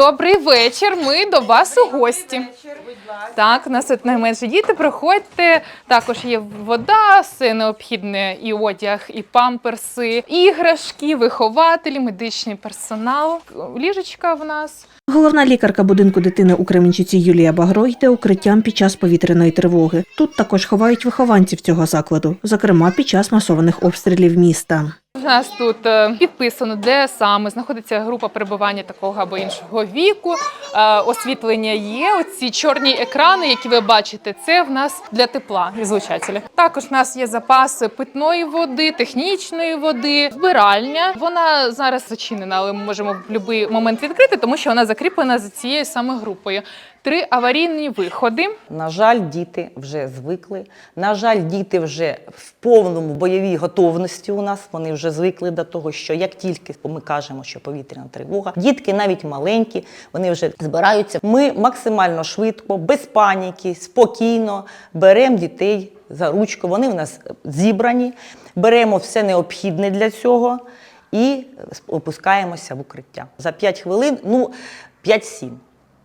Добрий вечір. Ми до вас у гості. Так, у нас тут найменші діти. Приходьте. Також є вода, все необхідне і одяг, і памперси, іграшки, вихователі, медичний персонал. Ліжечка в нас. Головна лікарка будинку дитини у Кременчуці Юлія Багро йде укриттям під час повітряної тривоги. Тут також ховають вихованців цього закладу, зокрема під час масованих обстрілів міста. У нас тут е, підписано, де саме знаходиться група перебування такого або іншого віку. Е, Освітлення є. Оці чорні екрани, які ви бачите, це в нас для тепла звучателя. Також в нас є запаси питної води, технічної води, вбиральня. Вона зараз зачинена, але ми можемо в будь-який момент відкрити, тому що вона закріплена за цією саме групою. Три аварійні виходи. На жаль, діти вже звикли. На жаль, діти вже в повному бойовій готовності у нас. Вони вже звикли до того, що як тільки ми кажемо, що повітряна тривога, дітки навіть маленькі, вони вже збираються. Ми максимально швидко, без паніки, спокійно беремо дітей за ручку. Вони в нас зібрані, беремо все необхідне для цього і опускаємося в укриття. За 5 хвилин, ну 5-7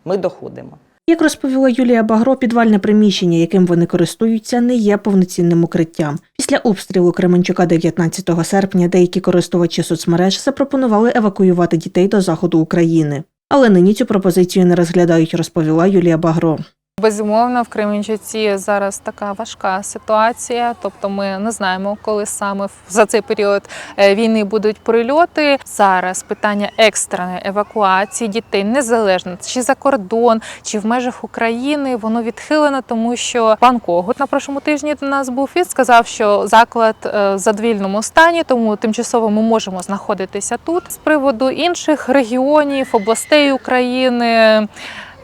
ми доходимо. Як розповіла Юлія Багро, підвальне приміщення, яким вони користуються, не є повноцінним укриттям. Після обстрілу Кременчука 19 серпня деякі користувачі соцмереж запропонували евакуювати дітей до заходу України. Але нині цю пропозицію не розглядають, розповіла Юлія Багро. Безумовно, в Кременчуці зараз така важка ситуація. Тобто, ми не знаємо, коли саме за цей період е, війни будуть прильоти. Зараз питання екстреної евакуації дітей незалежно чи за кордон, чи в межах України, воно відхилено, тому що пан Когут на прошлому тижні до нас був. Він сказав, що заклад е, в задовільному стані, тому тимчасово ми можемо знаходитися тут. З приводу інших регіонів, областей України.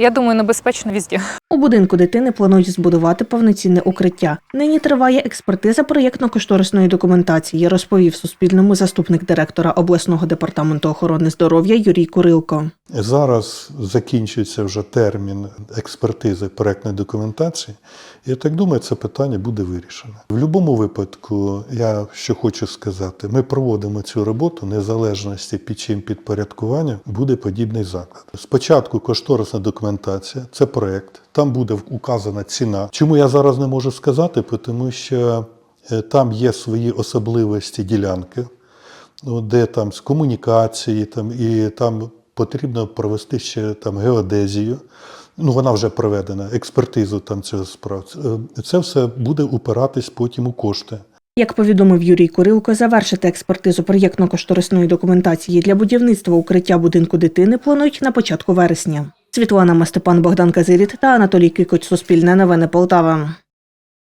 Я думаю, небезпечно візді. У будинку дитини планують збудувати повноцінне укриття. Нині триває експертиза проєктно-кошторисної документації, розповів Суспільному заступник директора обласного департаменту охорони здоров'я Юрій Курилко. Зараз закінчується вже термін експертизи проектної документації. Я так думаю, це питання буде вирішено. В будь-якому випадку, я що хочу сказати, ми проводимо цю роботу незалежності під чим підпорядкування буде подібний заклад. Спочатку кошторисна документація, це проект, там буде указана ціна. Чому я зараз не можу сказати? Тому що е, там є свої особливості ділянки ну, де там з комунікації, там, і там потрібно провести ще там геодезію. Ну, вона вже проведена, експертизу там цього справ. Це- Це все буде упиратись потім у кошти. Як повідомив Юрій Курилко, завершити експертизу проєктно-кошторисної документації для будівництва укриття будинку дитини планують на початку вересня. Світлана Мастепан, Богдан Казиріт та Анатолій Кикоць. Суспільне новини Полтава.